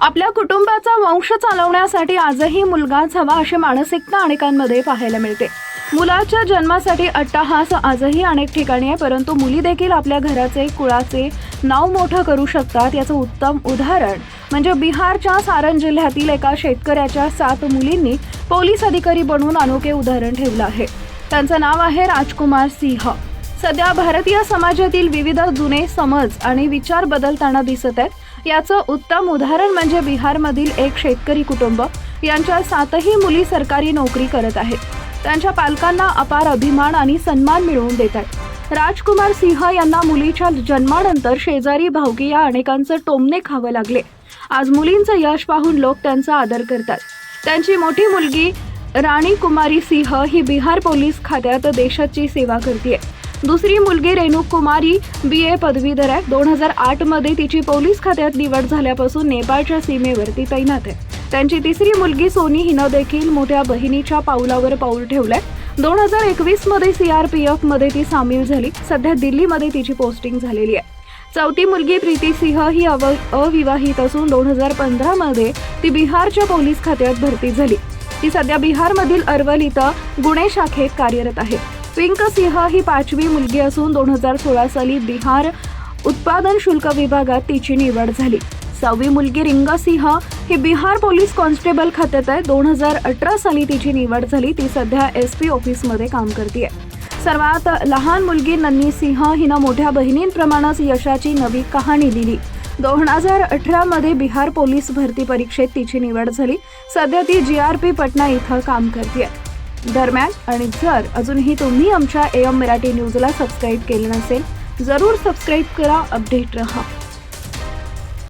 आपल्या कुटुंबाचा वंश चालवण्यासाठी आजही मुलगाच हवा अशी मानसिकता अनेकांमध्ये पाहायला मिळते. मुलाच्या जन्मासाठी अट्टाहास आजही अनेक ठिकाणी आहे परंतु मुली देखील आपल्या घराचे कुळाचे नाव मोठं करू शकतात याचं उत्तम उदाहरण म्हणजे बिहारच्या सारण जिल्ह्यातील एका शेतकऱ्याच्या सात मुलींनी पोलीस अधिकारी बनून अनोखे उदाहरण ठेवलं आहे. त्यांचं नाव आहे राजकुमार सिंह. सध्या भारतीय समाजातील विविध जुने समज आणि विचार बदलताना दिसत आहेत. याचं उत्तम उदाहरण म्हणजे बिहारमधील एक शेतकरी कुटुंब. यांच्या सातही मुली सरकारी नोकरी करत आहेत. त्यांच्या पालकांना अपार अभिमान आणि सन्मान मिळवून देत आहेत. राजकुमार सिंह यांना मुलीच्या जन्मानंतर शेजारी भावकी या अनेकांचं टोमणे खावं लागले. आज मुलींचं यश पाहून लोक त्यांचा आदर करतात. त्यांची मोठी मुलगी राणी कुमारी सिंह ही बिहार पोलीस खात्यात देशाची सेवा करते दुसरी मुलगी रेणू कुमारी बी. ए. पदवीधर आहे. दोन हजार आठमध्ये तिची पोलीस खात्यात निवड झाल्यापासून नेपाळच्या सीमेवरती तैनात आहे. त्यांची तिसरी मुलगी सोनी हिनं देखील मोठ्या बहिणीच्या पाऊलावर पाऊल ठेवलंय. दोन हजार एकवीसमध्ये सीआरपीएफमध्ये ती सामील झाली. सध्या दिल्लीमध्ये तिची पोस्टिंग झालेली आहे. चौथी मुलगी प्रीती सिंह ही अव अविवाहित असून दोन हजार पंधरामध्ये ती बिहारच्या पोलीस खात्यात भरती झाली. ती सध्या बिहारमधील अरवल इथं गुन्हे शाखेत कार्यरत आहे. पिंक सिंह ही पाचवी मुलगी असून दोन हजार सोळा साली बिहार उत्पादन शुल्क विभागात तिची निवड झाली. सहावी मुलगी रिंग सिंह ही बिहार पोलीस कॉन्स्टेबल खात्यात आहे. दोन हजार अठरा साली तिची निवड झाली. ती सध्या एस पी ऑफिसमध्ये काम करते सर्वात लहान मुलगी नन्नी सिंह हिनं मोठ्या बहिणींप्रमाणेच यशाची नवी कहाणी लिहिली. दोन हजार अठरामध्ये बिहार पोलीस भरती परीक्षेत तिची निवड झाली. सध्या ती जी आर पी पटना इथं काम करते दरम्यान आणि जर अजूनही तुम्ही आमच्या एम मराठी न्यूजला सबस्क्राईब केलं नसेल जरूर सबस्क्राईब करा अपडेट रहा.